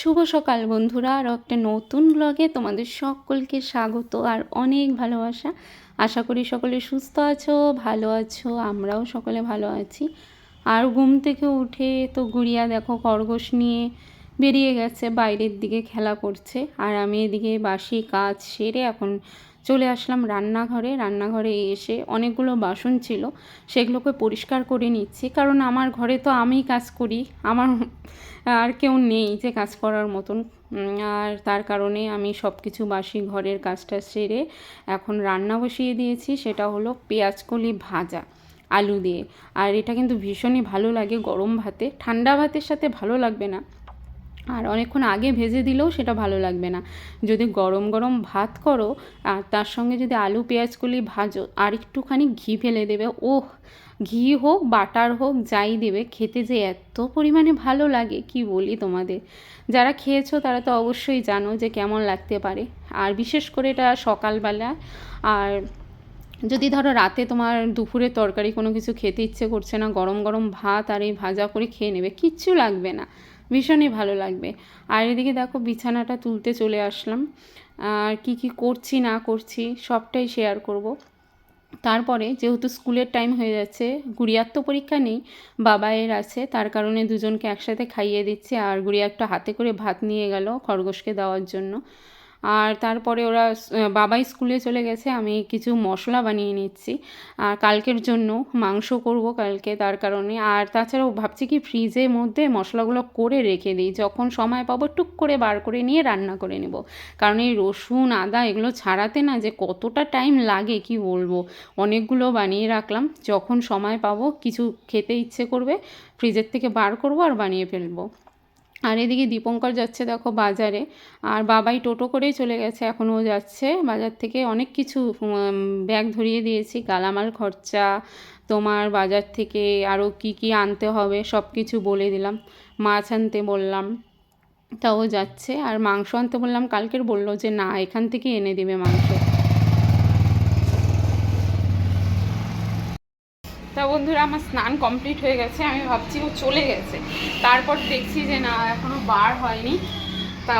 শুভ সকাল বন্ধুরা। আরও একটা নতুন ব্লগে তোমাদের সকলকে স্বাগত আর অনেক ভালোবাসা। আশা করি সকলে সুস্থ আছো, ভালো আছো, আমরাও সকলে ভালো আছি। আর ঘুম থেকে উঠে তো গুড়িয়া দেখো খরগোশ নিয়ে বেরিয়ে গেছে, বাইরের দিকে খেলা করছে। আর আমি এদিকে বাসি কাজ সেরে এখন চলে আসলাম রান্নাঘরে। রান্নাঘরে এসে অনেকগুলো বাসন ছিল, সেগুলোকে পরিষ্কার করে নিচ্ছি। কারণ আমার ঘরে তো আমিই কাজ করি, আমার আর কেউ নেই যে কাজ করার মতন। আর তার কারণে আমি সব কিছু বাসি ঘরের কাজটা সেরে এখন রান্না বসিয়ে দিয়েছি। সেটা হলো পেঁয়াজকলি ভাজা, আলু দিয়ে। আর এটা কিন্তু ভীষণই ভালো লাগে গরম ভাতে। ঠান্ডা ভাতের সাথে ভালো লাগবে না। আর অনেকক্ষণ আগে ভেজে দিলেও সেটা ভালো লাগবে না। যদি গরম গরম ভাত করো, আর তার সঙ্গে যদি আলু পেঁয়াজগুলি ভাজো, আর একটুখানি ঘি ফেলে দেবে, ওহ, ঘি হোক, বাটার হোক, যাই দেবে, খেতে যে এত পরিমাণে ভালো লাগে, কি বলি তোমাদের? যারা খেয়েছো তারা তো অবশ্যই জানো যে কেমন লাগতে পারে। আর বিশেষ করে এটা সকালবেলা, আর যদি ধরো রাতে তোমার দুপুরে তরকারি কোনো কিছু খেতে ইচ্ছে করছে না, গরম গরম ভাত আর এই ভাজা করে খেয়ে নেবে, কিচ্ছু লাগবে না। ভীষণই ভালো লাগবে। আর এদিকে দেখো বিছানাটা তুলতে চলে আসলাম। আর কি কি করছি, না করছি, সবটাই শেয়ার করব। তারপরে যেহেতু স্কুলের টাইম হয়ে যাচ্ছে গুড়িয়ার তো পরীক্ষা নেই বাবায়ের আছে, তার কারণে দুজনকে একসাথে খাইয়ে দিচ্ছে। আর গুড়িয়া একটা হাতে করে ভাত নিয়ে গেল খরগোশকে দেওয়ার জন্য। আর তারপরে ওরা বাবাই স্কুলে চলে গেছে, আমি কিছু মশলা বানিয়ে নিচ্ছি। আর কালকের জন্য মাংস করব কালকে তার কারণে। আর তাছাড়াও ভাবছি কি ফ্রিজের মধ্যে মশলাগুলো করে রেখে দিই, যখন সময় পাবো টুক করে বার করে নিয়ে রান্না করে নেব। কারণ এই রসুন, আদা এগুলো ছাড়াতে না যে কতটা টাইম লাগে কি বলব? অনেকগুলো বানিয়ে রাখলাম, যখন সময় পাবো কিছু খেতে ইচ্ছে করবে, ফ্রিজের থেকে বার করব আর বানিয়ে ফেলব। আর এদিকে দীপঙ্কর যাচ্ছে দেখো বাজারে। আর বাবাই টোটো করেই চলে গেছে, এখনও যাচ্ছে। বাজার থেকে অনেক কিছু ব্যাগ ধরিয়ে দিয়েছি, গালামাল খরচা, তোমার বাজার থেকে আরও কি কি আনতে হবে সব কিছু বলে দিলাম। মাছ আনতে বললাম, তাও যাচ্ছে। আর মাংস আনতে বললাম, কালকের বলল যে না, এখান থেকে এনে দেবে মাংস তা বন্ধুরা, আমার স্নান কমপ্লিট হয়ে গেছে, আমি ভাবছি ও চলে গেছে। তারপর দেখছি যে না, এখনও বার হয়নি। তা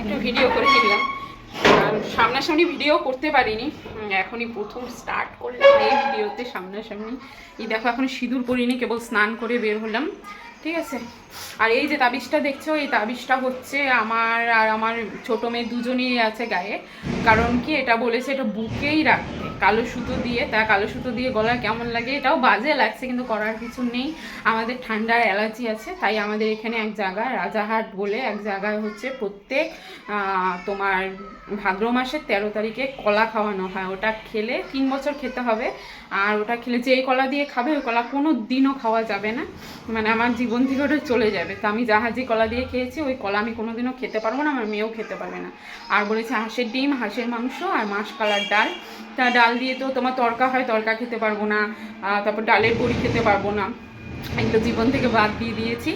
একটু ভিডিও করে নিলাম। সামনাসামনি ভিডিও করতে পারিনি। এখনই প্রথম স্টার্ট করলাম এই ভিডিওতে সামনাসামনি। এই দেখো, এখন সিঁদুর পরিনি, কেবল স্নান করে বের হলাম। ঠিক আছে? আর এই যে তাবিজটা দেখছ, এই তাবিজটা হচ্ছে আমার আর আমার ছোটো মেয়ে দুজনেই আছে গায়ে। কারণ কি এটা বলেছে, এটা বুকেই রাখতে। কালো সুতো দিয়ে, তা কালো সুতো দিয়ে গলা কেমন লাগে এটাও বাজে লাগছে, কিন্তু করার কিছু নেই। আমাদের ঠান্ডার অ্যালার্জি আছে, তাই আমাদের এখানে এক জায়গায়, রাজাহাট বলে এক জায়গায় হচ্ছে প্রত্যেক তোমার ভাদ্র মাসের তেরো তারিখে কলা খাওয়ানো হয়। ওটা খেলে তিন বছর খেতে হবে। আর ওটা খেলে যেই কলা দিয়ে খাবে, ওই কলা কোনো দিনও খাওয়া যাবে না। মানে আমার জীবন থেকে ওটা চলে যাবে। তো আমি জাহাজি কলা দিয়ে খেয়েছি, ওই কলা আমি কোনোদিনও খেতে পারব না, আমার মেয়েও খেতে পারবে না। আর বলেছে হাঁসের ডিম, হাঁসের মাংস আর মাসকালার ডাল। তা ডাল দিয়ে তো তোমার তরকা হয়, তরকা খেতে পারব না তারপর ডালের বড়ি খেতে পারব না। এগুলো জীবন থেকে বাদ দিয়ে দিয়েছি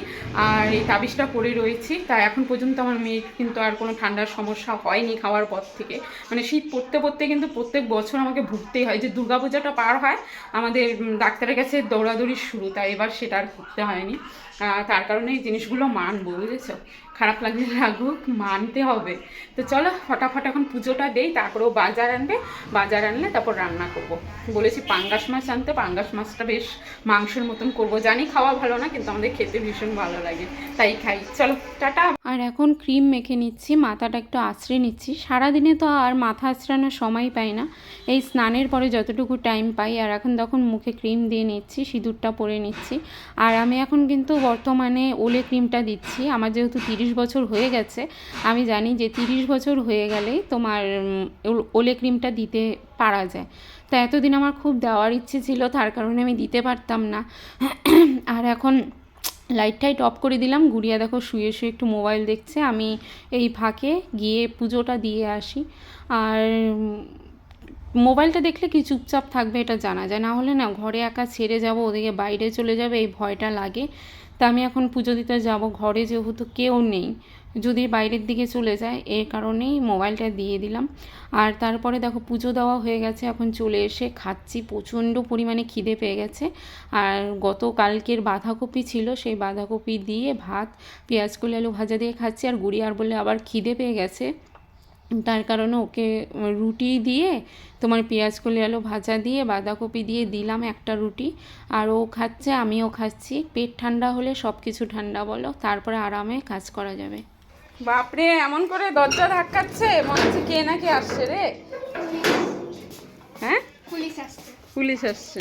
আর এই তাবিজটা পরে রয়েছি। তা এখন পর্যন্ত আমার মেয়ের কিন্তু আর কোনো ঠান্ডার সমস্যা হয়নি খাওয়ার পর থেকে। মানে শীত পড়তে পড়তে কিন্তু প্রত্যেক বছর আমাকে ভুগতেই হয় যে দুর্গাপূজাটা পার হয়, আমাদের ডাক্তারের কাছে দৌড়াদৌড়ির শুরু। তাই এবার সেটা আর ভুগতে হয়নি। তার কারণে এই জিনিসগুলো মানবো, বুঝেছ? খারাপ লাগলে লাগুক, মানতে হবে। তো চলো, ফটাফট এখন পুজোটা দেই তারপরেও বাজার আনবে। বাজার আনলে তারপর রান্না করব। বলেছি পাঙ্গাস মাছ আনতে, পাঙ্গাস মাছটা বেশ মাংসের মতন করব। জানি খাওয়া ভালো না, কিন্তু আমাদের খেতে ভীষণ ভালো লাগে। তাই খাই। চলো, টাটা। আর এখন ক্রিম মেখে নিচ্ছি, মাথাটা একটু আঁচড়ে নিচ্ছি। সারাদিনে তো আর মাথা আঁচড়ানোর সময় পাই না। এই স্নানের পরে যতটুকু টাইম পাই, আর এখন তখন মুখে ক্রিম দিয়ে নিচ্ছি, সিঁদুরটা পরে নিচ্ছি। আর আমি এখন কিন্তু বর্তমানে ওলে ক্রিমটা দিচ্ছি। আমার যেহেতু তিরিশ বছর হয়ে গেছে, আমি জানি যে তিরিশ বছর হয়ে গেলেই তোমার ওলে ক্রিমটা দিতে পারা যায়। তা এতদিন আমার খুব দেওয়ার ইচ্ছে ছিল, তার কারণে আমি দিতে পারতাম না। আর এখন লাইট টাইট অফ করে দিলাম। গুড়িয়া দেখো শুয়ে শুয়ে একটু মোবাইল দেখছে। আমি এই ফাঁকে গিয়ে পুজোটা দিয়ে আসি। আর মোবাইলটা দেখলে কি চুপচাপ থাকবে এটা জানা যায়। না হলে না ঘরে একা ছেড়ে যাব, ওদিকে বাইরে চলে যাবে, এই ভয়টা লাগে। তা আমি এখন পুজো দিতে যাব। ঘরে যেহেতু কেউ নেই। যদি বাইরের দিকে চলে যায় এই কারণেই মোবাইলটা দিয়ে দিলাম। আর তারপরে দেখো পুজো দেওয়া হয়ে গেছে, এখন চলে এসে খাচ্ছি, প্রচণ্ড পরিমাণে খিদে পেয়ে গেছে। আর গত কালকের বাঁধাকপি ছিল, সেই বাঁধাকপি দিয়ে ভাত, পেঁয়াজ কলি, আলু ভাজা দিয়ে খাচ্ছি। আর গুড়িয়ার বলে আবার খিদে পেয়ে গেছে। তার কারণে ওকে রুটি দিয়ে, তোমার পেঁয়াজ কলি, আলু ভাজা দিয়ে, বাঁধাকপি দিয়ে দিলাম একটা রুটি। আর ও খাচ্ছে, আমিও খাচ্ছি। পেট ঠান্ডা হলে সব কিছু ঠান্ডা বলো, তারপরে আরামে কাজ করা যাবে। বাপরে এমন করে দরজা ধাক্কাচ্ছে মনে হচ্ছে কে না কে আসছে রে। হ্যাঁ? পুলিশ আসছে। পুলিশ আসছে।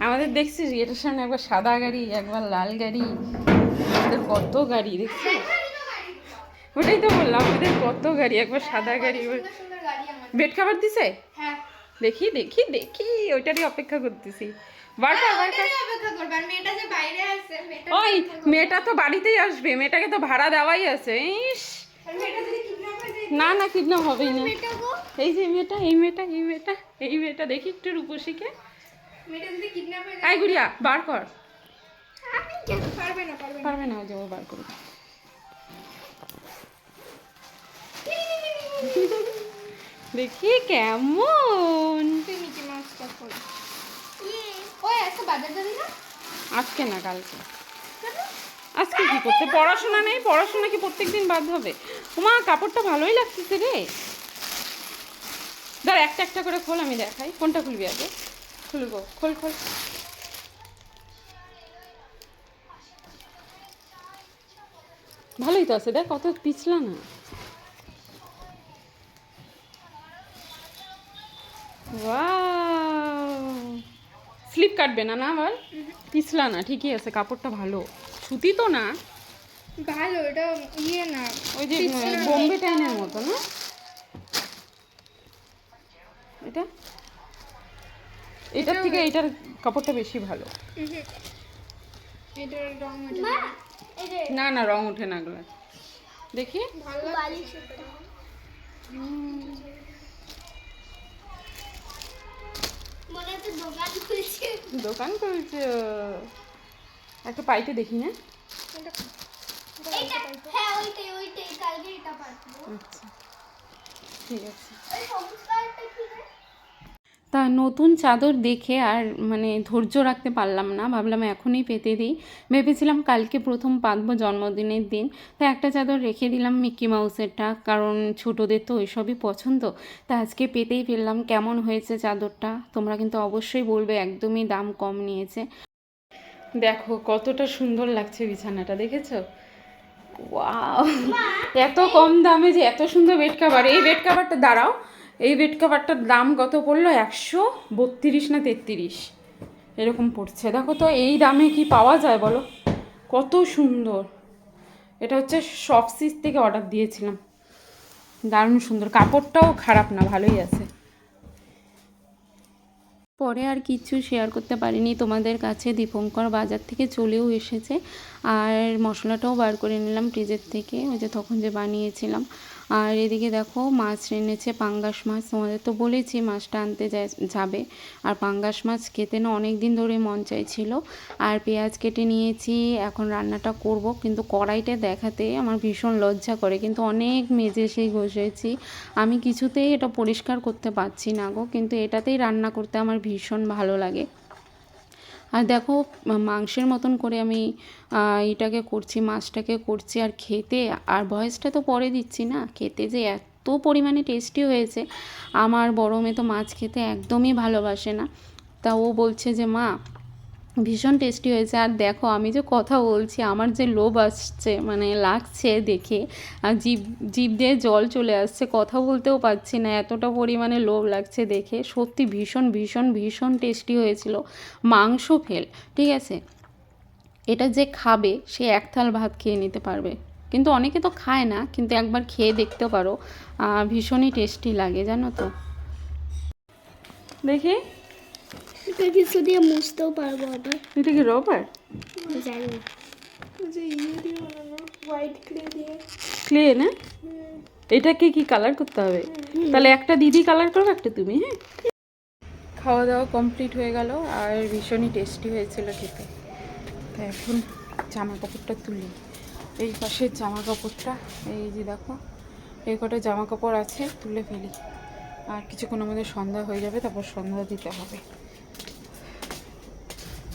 আমাদের দেখছিস এটার সামনে একবার সাদা গাড়ি একবার লাল গাড়ি আমাদের কত গাড়ি দেখছিস? ওটাই তো বললাম আমাদের কত গাড়ি একবার সাদা গাড়ি সুন্দর সুন্দর বেড খাবার দিছে? হ্যাঁ। দেখি দেখি দেখি ওইটারই অপেক্ষা করতেছি। বার কর বার কর ওটারই অপেক্ষা করবে আর মেয়েটা যে বাইরে আছে মেয়েটা ওই মেয়েটা তো বাড়িতেই আসবে মেয়েটাকে তো ভাড়া দেওয়াই আছে ইস। হয়ে না না কিডন্যাপ হবেই না। এই যে মেয়েটা এই মেয়েটা এই মেয়েটা এই মেয়েটা দেখি একটু রূপসীকে। আই গুড়িয়া বার কর। পারবে না পারবে না। পারবে না ওই যে ও বার করবে। দেখি কেমন। তুই মিকি মাউসটা কর ওই আজকে বাজার যাবি না আজকে না কালকে। আজকে কি করতে? পড়াশোনা নেই পড়াশোনা কি প্রত্যেকদিন বাদ হবে? তোমা কাপড়টা ভালোই লাগতেছে রে। ধর একটা একটা করে খোল আমি দেখাই। কোনটা খুলবি আগে? খুলবো। খোল খোল। ভালোই তো আছে দেখ কত পিছলা না। স্লিপ কাটবে না না আবার? পিছলা না ঠিকই আছে কাপড়টা ভালো। সুতি তো না। ভালো এটা ইয়ে না ওই যে বোম্বে টাইনের মতো না? এটা? এটার থেকে এটার কাপড়টা বেশি ভালো। না। না রং ওঠে না দেখি। ভালো দোকান খুলছে। একটা পাইতে দেখি হ্যাঁ? ঠিক হ্যাঁ ওইটাই ওইটাই কালকে এটা পাঠাবো আচ্ছা ঠিক আছে ওই সবুজ কালারটা কি রে তা নতুন চাদর দেখে আর মানে ধৈর্য রাখতে পারলাম না। ভাবলাম এখনই পেতে দিই। ভেবেছিলাম কালকে প্রথম পাতবো জন্মদিনের দিন। তা একটা চাদর রেখে দিলাম মিকি মাউসেরটা, কারণ ছোটোদের তো ওইসবই পছন্দ। তা আজকে পেতেই ফেললাম। কেমন হয়েছে চাদরটা? তোমরা কিন্তু অবশ্যই বলবে, একদমই দাম কম নিয়েছে। দেখো কতটা সুন্দর লাগছে বিছানাটা, দেখেছ? এত কম দামে যে এত সুন্দর বেড কাভার। এই বেড কাভারটা দাঁড়াও। এই বেড কাভারটার দাম কত পড়ল? একশো বত্রিশ না তেত্রিশ? এরকম পড়ছে। দেখো তো, এই দামে কি পাওয়া যায় বলো? কত সুন্দর। এটা হচ্ছে শপসিস থেকে অর্ডার দিয়েছিলাম। দারুণ সুন্দর। কাপড়টাও খারাপ না, ভালোই আছে। পরে আর কিছু শেয়ার করতে পারিনি। তোমাদের কাছে দীপঙ্কর বাজার থেকে চলেও এসেছে। আর মশলাটাও বার করে নিলাম ফ্রিজের থেকে। ওই যে তখন যে বানিয়েছিলাম। আর এদিকে দেখো মাছ এনেছে, পাঙ্গাস মাছ। তোমাদের তো বলেছি মাছটা আনতে যাবে। আর পাঙ্গাস মাছ খেতে না অনেক দিন ধরে মন চাইছিল। আর পেঁয়াজ কেটে নিয়েছি, এখন রান্নাটা করব। কিন্তু কড়াইটা দেখাতে আমার ভীষণ লজ্জা করে। কিন্তু অনেক মেজে সেই ঘষেছি। আমি কিছুতেই এটা পরিষ্কার করতে পারছি না গো। কিন্তু এটাতেই রান্না করতে আমার ভীষণ ভালো লাগে। আর দেখো মাংসের মতন করে আমি এটাকে করছি, মাছটাকে করছি আর খেতে, আর ভয়েসটা তো পরে দিচ্ছি না। খেতে যে এত পরিমাণে টেস্টি হয়েছে, আমার বড় মেয়ে তো মাছ খেতে একদমই ভালোবাসে না। তা ও বলছে যে, মা ভীষণ টেস্টি হয়েছে। আর দেখো, আমি যে কথা বলছি, আমার যে লোভ আসছে মানে লাগছে দেখে, আর জিভ জিভ দিয়ে জল চলে আসছে, কথা বলতেও পারছি না, এতটা পরিমাণে লোভ লাগছে দেখে। সত্যি ভীষণ ভীষণ ভীষণ টেস্টি হয়েছিল। মাংস ফেল, ঠিক আছে? এটা যে খাবে, সে এক থাল ভাত খেয়ে নিতে পারবে। কিন্তু অনেকে তো খায় না, কিন্তু একবার খেয়ে দেখতে পারো। ভীষণই টেস্টি লাগে, জানো তো? দেখি। এটা কিছু দিয়ে মুছতেও পারব আবার। এটা কি রবার? জানি না। যে ইয়ে দিয়ে বানানো হোয়াইট ক্লে দিয়ে। ক্লে না? এটাকে কি কালার করতে হবে? তাহলে একটা দিদি কালার করবে একটা তুমি হ্যাঁ? খাওয়া দাওয়া কমপ্লিট হয়ে গেল আর ভীষণই টেস্টি হয়েছিল খেতে। তাই এখন জামা কাপড়টা তুলি। এই পাশের জামা কাপড়টা এই যে দেখো এই কটা জামা কাপড় আছে তুলে ফেলি। আর কিছুক্ষণের মধ্যে সন্ধ্যা হয়ে যাবে তারপর সন্ধ্যা দিতে হবে।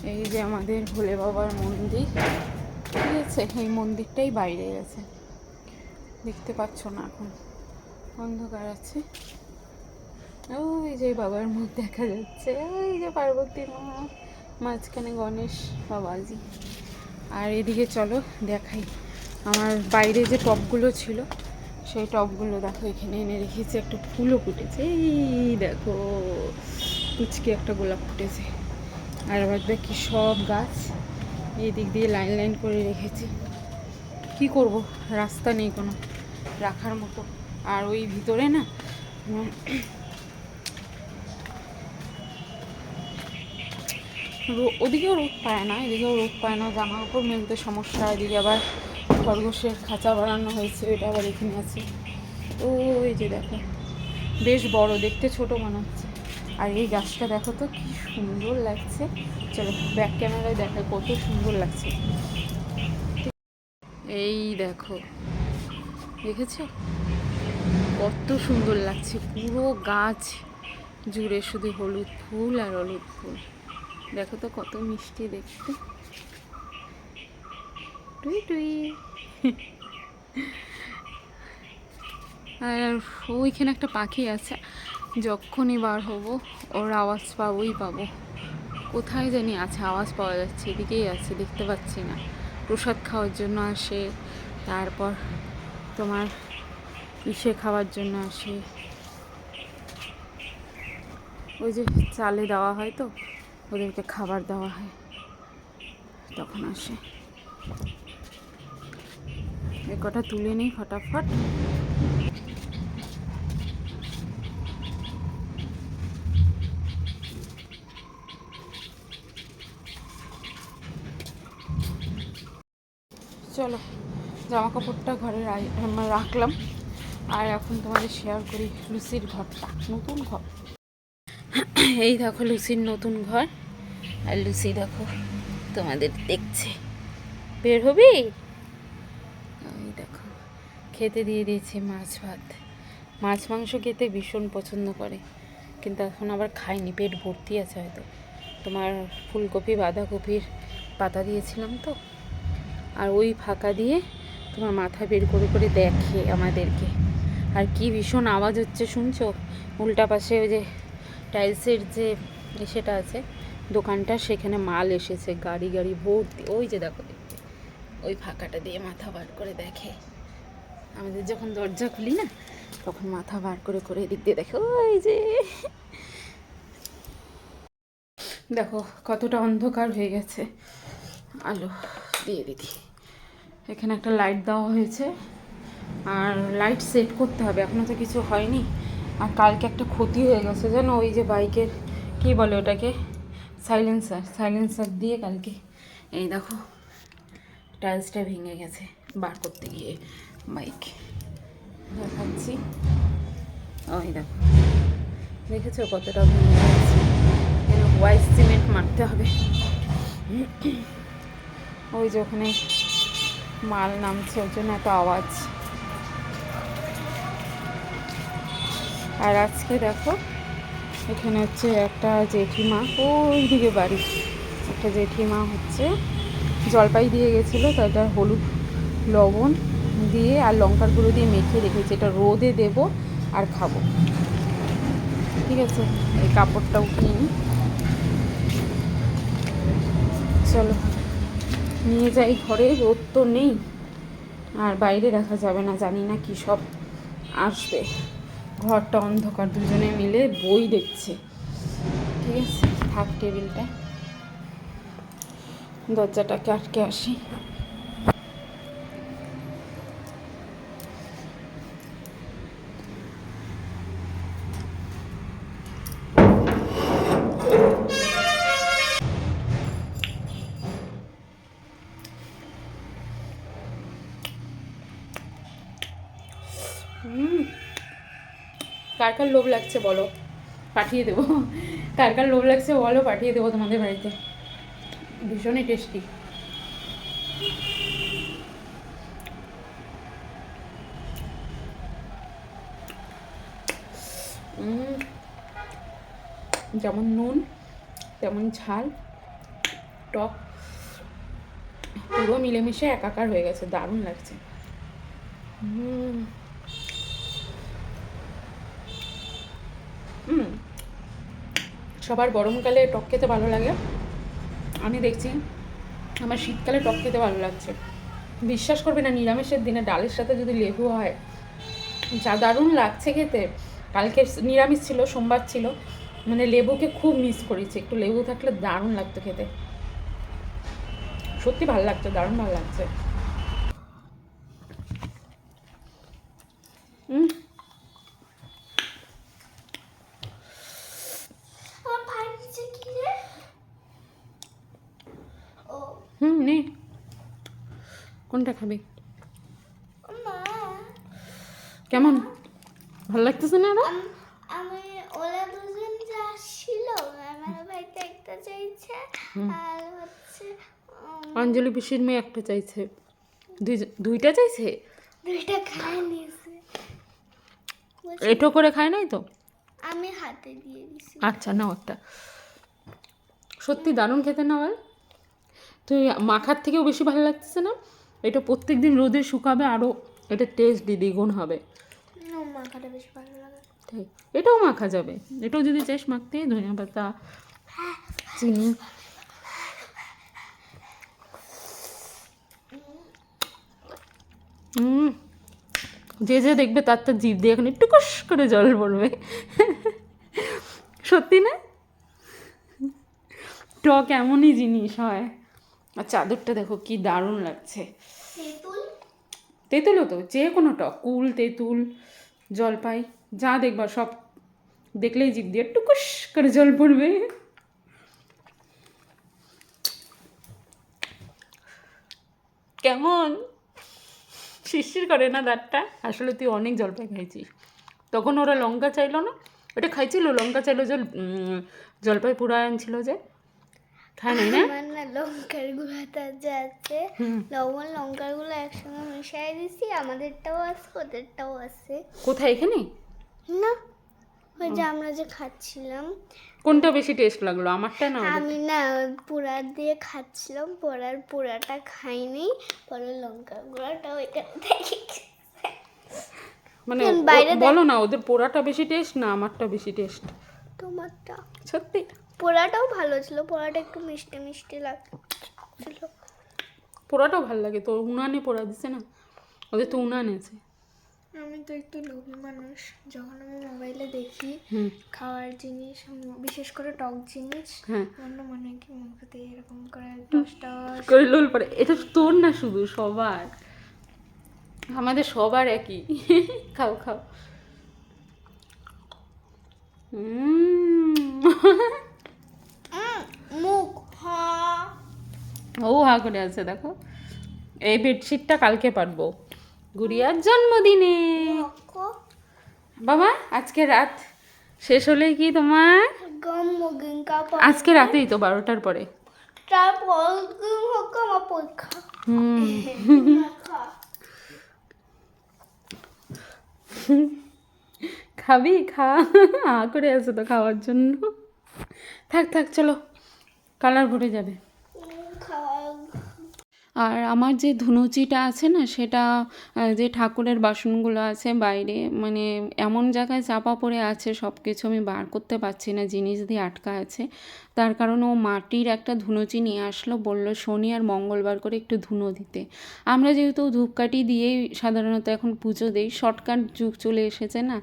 এই যে আমাদের ভোলে বাবার মন্দির, ঠিক আছে? এই মন্দিরটাই বাইরে গেছে। দেখতে পাচ্ছ না এখন। অন্ধকার আছে। ওই যে বাবার মুখ দেখা যাচ্ছে। ওই যে পার্বতী মা, মাঝখানে গণেশ বাবাজি। আর এদিকে চলো, দেখাই। আমার বাইরে যে টবগুলো ছিল, সেই টবগুলো দেখো, এখানে এনে রেখেছি, একটা ফুলও ফুটেছে। এই দেখো কুচকে একটা গোলাপ ফুটেছে। আর বাদ বাকি সব গাছ এই দিক দিয়ে লাইন লাইন করে রেখেছি। কি করব? রাস্তা নেই কোনো, রাখার মতো। আর ওই ভিতরে না ওদিকেও রোদ পায় না, এদিকেও রোদ পায় না। জামা কাপড় মেলতে সমস্যা, এদিকে আবার খরগোশের খাঁচা বানানো হয়েছে ওইটা আবার এখানে আছে। ও ওই যে দেখো, বেশ বড়, দেখতে ছোট মনে হচ্ছে। আর এই গাছটা দেখো তো কি সুন্দর লাগছে। চলো ব্যাক ক্যামেরায় দেখো কত সুন্দর লাগছে। এই দেখো, দেখেছ? কত সুন্দর লাগছে, পুরো গাছ জুড়ে শুধু হলুদ ফুল আর হলুদ ফুল। দেখো তো কত মিষ্টি দেখতে। টুই টুই। আর ওইখানে একটা পাখি আছে যখনই বার হব, ওর আওয়াজ পাবোই পাবো। কোথায় জানি আছে, আওয়াজ পাওয়া যাচ্ছে, এদিকেই আছে, দেখতে পাচ্ছি না। প্রসাদ খাওয়ার জন্য আসে, তারপর তোমার ইসে খাওয়ার জন্য আসে। ওই যে চালে দেওয়া হয় তো, ওদেরকে খাবার দেওয়া হয়, তখন আসে। এ কটা তুলে নিই, ফটাফট চলো জামা কাপড়টা ঘরে রাখলাম। আর এখন তোমাদের শেয়ার করি লুসির ঘরটা, নতুন ঘর। এই দেখো লুসির নতুন ঘর। আর লুসি দেখো তোমাদের দেখছে। বের হবি? ওই দেখো, খেতে দিয়ে দিয়েছি মাছ ভাত। মাছ মাংস খেতে ভীষণ পছন্দ করে, কিন্তু এখন আবার খাইনি, পেট ভর্তি আছে হয়তো। তোমার ফুলকপি, বাঁধাকপির পাতা দিয়েছিলাম তো। আর ওই ফাঁকা দিয়ে তোমার মাথা বের করে করে দেখে আমাদেরকে। আর কি ভীষণ আওয়াজ হচ্ছে, শুনছো? উল্টা পাশে ওই যে টাইলসের যে সেটা আছে, দোকানটা, সেখানে মাল এসেছে, গাড়ি গাড়ি ভর্তি। ওই যে দেখো দেখতে, ওই ফাঁকাটা দিয়ে মাথা বার করে দেখে। আমাদের যখন দরজা খুলি না, তখন মাথা বার করে করে এদিক দিয়ে দেখে, ওই যে। দেখো, কতটা অন্ধকার হয়ে গেছে। আলো, দিয়ে দিদি। এখানে একটা লাইট দেওয়া হয়েছে। আর লাইট সেট করতে হবে এখনও তো কিছু হয়নি। আর কালকে একটা ক্ষতি হয়ে গেছে, জানো? ওই যে বাইকের, কী বলে ওটাকে? সাইলেন্সার সাইলেন্সার দিয়ে কালকে, এই দেখো টাইলসটা ভেঙে গেছে, বার করতে গিয়ে বাইক দেখাচ্ছি। ওই দেখো, দেখেছ কতটা ভেঙে গেছে? হোয়াইট সিমেন্ট মারতে হবে। ওই যে ওখানে মাল নামছে, ওর জন্য এত আওয়াজ। আর আজকে দেখো, এখানে হচ্ছে একটা জেঠিমা ওই দিকে বাড়ি। একটা জেঠিমা হচ্ছে, জলপাই দিয়ে গেছিল, তো এটা হলুদ লবণ দিয়ে আর লঙ্কার গুঁড়ো দিয়ে মেখে রেখেছি। এটা রোদে দেব আর খাব। ঠিক আছে, এই কাপড়টাও কিনি চলো। নিয়ে যাই ঘরে, রোদ তো নেই। আর বাইরে দেখা যাবে না, জানি না কি সব আসবে। ঘরটা অন্ধকার, দুজনে মিলে বই দেখছে। ঠিক আছে, থাক টেবিলটা। দরজাটাকে আটকে আসি। হুম। কার কার লোভ লাগছে বলো? পাঠিয়ে দেবো। কার কার লোভ লাগছে বলো? পাঠিয়ে দেবো তোমাদের বাড়িতে। ভীষণই টেস্টি যেমন নুন, তেমন ঝাল, টক, পুরো মিলেমিশে একাকার হয়ে গেছে। দারুণ লাগছে। হুম। সবার গরমকালে টক খেতে ভালো লাগে। আমি দেখছি আমার শীতকালে টক খেতে ভালো লাগছে। বিশ্বাস করবে না, নিরামিষের দিনে ডালের সাথে যদি লেবু হয়, যা দারুণ লাগছে খেতে। কালকে নিরামিষ ছিল, সোমবার ছিল মানে লেবুকে খুব মিস করেছি। একটু লেবু থাকলে দারুণ লাগতো খেতে। সত্যি ভালো লাগছে, দারুণ ভালো লাগছে। হুম আমার পায়ের নিচে কি রে ও হুম নে। কোনটা খাবি? কেমন? ভালো লাগতেছে না আরও? আম- আমি ওরা দুজন যে আসছিল আমার বাড়িতে একটা চাইছে আর হচ্ছে অঞ্জলি পিসির মেয়ে একটা চাইছে। দুই দুইটা চাইছে? দুইটা খায় নিয়েছে। এটো করে খায় নাই তো? আমি হাতে দিয়ে দিছি। আচ্ছা নাও একটা। সত্যি দারুণ খেতে না বল তুই মাখার থেকেও বেশি ভালো লাগতেছে না? এটা প্রত্যেক দিন রোদে শুকাবে আরও এটা টেস্ট দ্বিগুণ হবে। মাখাটা বেশ ভালো লাগে। তাই এটাও মাখা যাবে। এটাও যদি চাস মাখতে ধনিয়া পাতা চিনি। যে যে দেখবে তার তার জিভ দিয়ে এখন একটু কষ করে জল পড়বে। সত্যি না? টক এমনই জিনিস হয়। আর চাদরটা দেখো কি দারুণ লাগছে। তেঁতুল? তেঁতুলও তো যে কোনো টক কুল তেঁতুল জলপাই যা দেখবা সব দেখলেই জিভ দিয়ে টুকুস করে জল পড়বে। কেমন? শিরশির করে না দাঁতটা? আসলে তুই অনেক জলপাই খাইছিস। তখন ওরা লঙ্কা চাইলো না? ওটা খাইছিল? লঙ্কা চাইলো যে জলপাই পুরা আনছিল যে? নাই না? আমার না লঙ্কার গুঁড়াটা যে আছে লবণ লঙ্কার গুঁড়ো একসঙ্গে মিশিয়ে দিছি আমাদেরটাও আছে ওদেরটাও আছে। কোথায় এখানে? না ওই যে আমরা যে খাচ্ছিলাম। কোনটা বেশি টেস্ট লাগল আমারটা না আমি না পোড়া দিয়ে খাচ্ছিলাম পোড়ার পোড়াটা খাইনি পরে লঙ্কার গুঁড়াটা ওইটা থেকে মানে বাইরে বলো না ওদের পোড়াটা বেশি টেস্ট না আমারটা বেশি টেস্ট তোমারটা? সত্যি? পোড়াটাও ভালো ছিল পোড়াটা একটু মিষ্টি মিষ্টি লাগছিল। পোড়াটাও ভালো লাগে তো উনানে পোড়া দিছে না? ওদের তো উনান আছে। আমি তো একটু লোভী মানুষ যখন আমি মোবাইলে দেখি খাওয়ার জিনিস বিশেষ করে টক জিনিস হ্যাঁ। আমার না মনে হয় কি মুখতে এরকম করে টস টস। করে লোল পড়ে। এটা তো তোর না শুধু সবার। আমাদের সবার একই। খাও খাও। উম। মুখ হ্যাঁ ও হা করে আছে দেখো এই বেডশিটটা কালকে পারব গুড়িয়ার জন্মদিনে বাবা আজকে রাত শেষ হলে কি তোমার আজকে রাতেই তো বারোটার পরে খাবি খা হা করে আছে তো খাওয়ার জন্য থাক থাক চলো কালার ভরে যাবে। আর আমার যে ধুনুচিটা আছে না, সেটা যে ঠাকুরের বাসনগুলো আছে বাইরে মানে এমন জায়গায় চাপা পড়ে আছে সব কিছু আমি বার করতে পারছি না, জিনিস দিয়ে আটকা আছে। তার কারণ ও মাটির একটা ধুনুচি নিয়ে আসলো, বলল, শনি আর মঙ্গলবার করে একটু ধুনো দিতে। আমরা যেহেতু ধূপকাঠি দিয়েই সাধারণত এখন পুজো দিই, শর্টকাট যুগ চলে এসেছে না,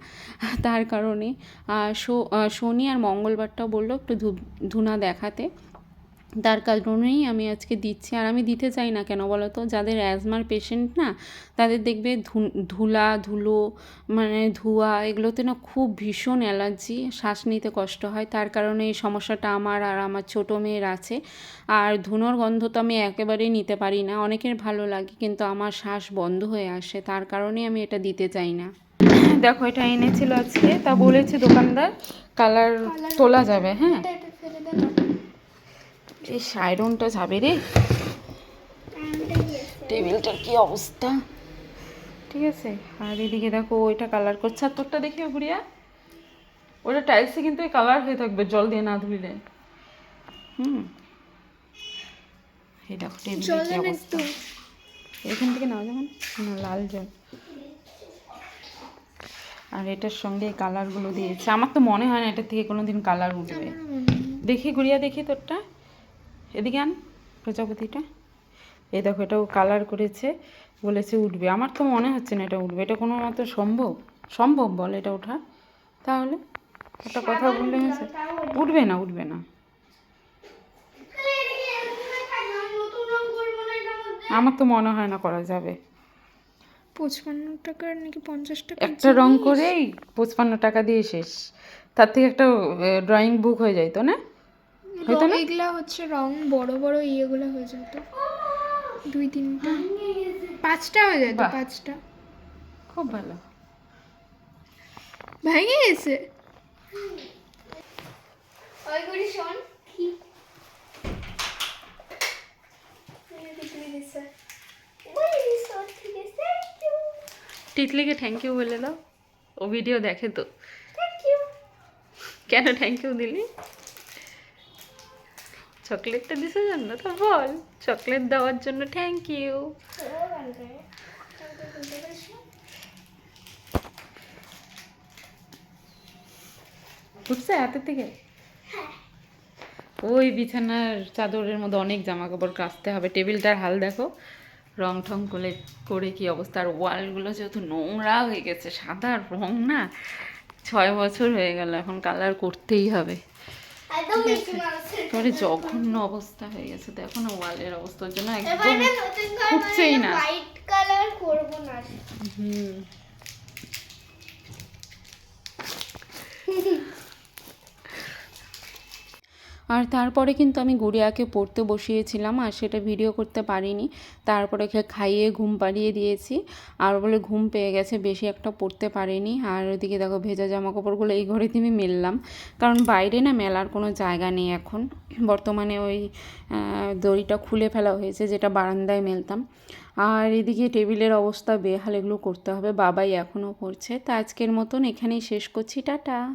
তার কারণে শনি আর মঙ্গলবারটা বলল একটু ধূপ, ধুনা দেখাতে। তার কারণেই আমি আজকে দিচ্ছি। আর আমি দিতে চাই না কেন বলো তো? যাদের অ্যাজমার পেশেন্ট না, তাদের দেখবে ধুলা, ধুলো মানে ধোঁয়া, এগুলোতে না খুব ভীষণ অ্যালার্জি শ্বাস নিতে কষ্ট হয়। তার কারণে এই সমস্যাটা আমার আর আমার ছোটো মেয়ের আছে। আর ধুনোর গন্ধ তো আমি একেবারেই নিতে পারি না। অনেকের ভালো লাগে, কিন্তু আমার শ্বাস বন্ধ হয়ে আসে। তার কারণেই আমি এটা দিতে চাই না। দেখো, এটা এনেছিল আজকে। তা বলেছে দোকানদার, কালার তোলা যাবে হ্যাঁ? এই আয়রনটা যাবে রে। টেবিলটার কি অবস্থা? ঠিক আছে আর এদিকে দেখো ওইটা কালার করছে। আর তোরটা দেখি গুড়িয়া ওটা টাইলসে কিন্তু কালার হয়ে থাকবে জল দিয়ে না ধুইলে। হুম। এই দেখো টেবিলের কি অবস্থা। এখান থেকে নাও যেমন না লাল জল। আর এটার সঙ্গে কালারগুলো দিয়েছে। আমার তো মনে হয় না এটার থেকে কোনো দিন কালার উঠবে দেখি গুড়িয়া দেখি তোরটা। এদিকে আন প্রজাপতিটা। এই দেখো এটাও কালার করেছে বলেছে উঠবে। আমার তো মনে হচ্ছে না এটা উঠবে। এটা কোনো মতো সম্ভব? সম্ভব বল এটা ওঠা? তাহলে একটা কথা বললে হয়েছে। উঠবে। না উঠবে না। আমার তো মনে হয় না করা যাবে। পঁচপান্ন টাকার নাকি পঞ্চাশ টাকা একটা রং করেই পঁচপান্ন টাকা দিয়ে শেষ। তার থেকে একটা ড্রয়িং বুক হয়ে যায় তো না? হয়তো না? এগুলা হচ্ছে রং বড় বড় ইয়েগুলো হয়ে যেত দুই তিনটা। পাঁচটা হয়ে যেত পাঁচটা। খুব ভালো। ভেঙে গেছে? ওই করি শোন। কি? টিকলিকে থ্যাংক ইউ বলে দাও। ও ভিডিও দেখে তো। কেন থ্যাংক ইউ দিলি? চকলেটটা দিছে জন্য তো বল। চকলেট দেওয়ার জন্য থ্যাংক ইউ বুঝছে হাতের থেকে ওই বিছানার চাদরের মধ্যে অনেক জামা কাপড় কাচতে হবে। টেবিলটার হাল দেখো। রং ঠং করে করে কি অবস্থা? আর ওয়ালগুলো যেহেতু নোংরা হয়ে গেছে, সাদা রং না। ছয় বছর হয়ে গেল, এখন কালার করতেই হবে। একেবারে জঘন্য অবস্থা হয়ে গেছে। দেখো না ওয়ালের অবস্থার জন্য একদম এবারে ফুটছেই না। হোয়াইট কালার করব না। হুম। আর তারপরে কিন্তু আমি গুড়িয়াকে পড়তে বসিয়েছিলাম আর সেটা ভিডিও করতে পারিনি। তারপরে খাইয়ে ঘুম পাড়িয়ে দিয়েছি। আর বলে ঘুম পেয়ে গেছে, বেশি একটা পড়তে পারিনি। আর ওদিকে দেখো ভেজা জামা কাপড়গুলো এই ঘরে তুমি মেললাম। কারণ বাইরে না মেলার কোনো জায়গা নেই এখন। বর্তমানে ওই দড়িটা খুলে ফেলা হয়েছে, যেটা বারান্দায় মেলতাম। আর এদিকে টেবিলের অবস্থা বেহাল, এগুলো করতে হবে। বাবাই এখনও করছে তা আজকের মতন এখানেই শেষ করছি। টাটা!